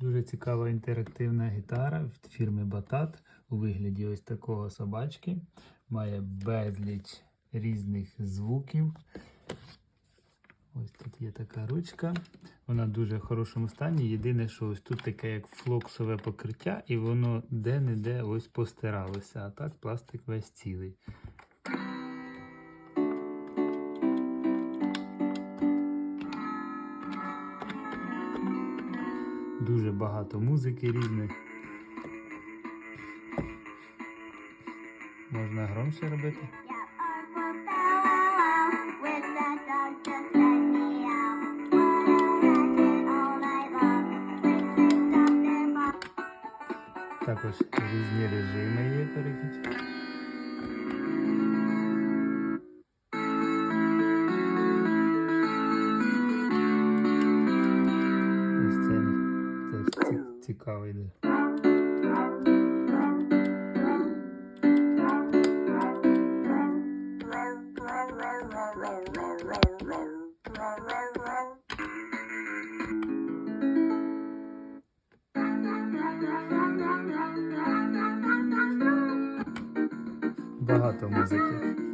Дуже цікава інтерактивна гітара від фірми Батат у вигляді ось такого собачки. Має безліч різних звуків. Ось тут є така ручка. Вона в дуже хорошому стані. Єдине, що ось тут таке як флоксове покриття, і воно де-не-де ось постиралося. А так пластик весь цілий. Дуже багато музики різних. Можна громче робити. Також різні режими є теж ці- цікавий. дуже. Багато музики.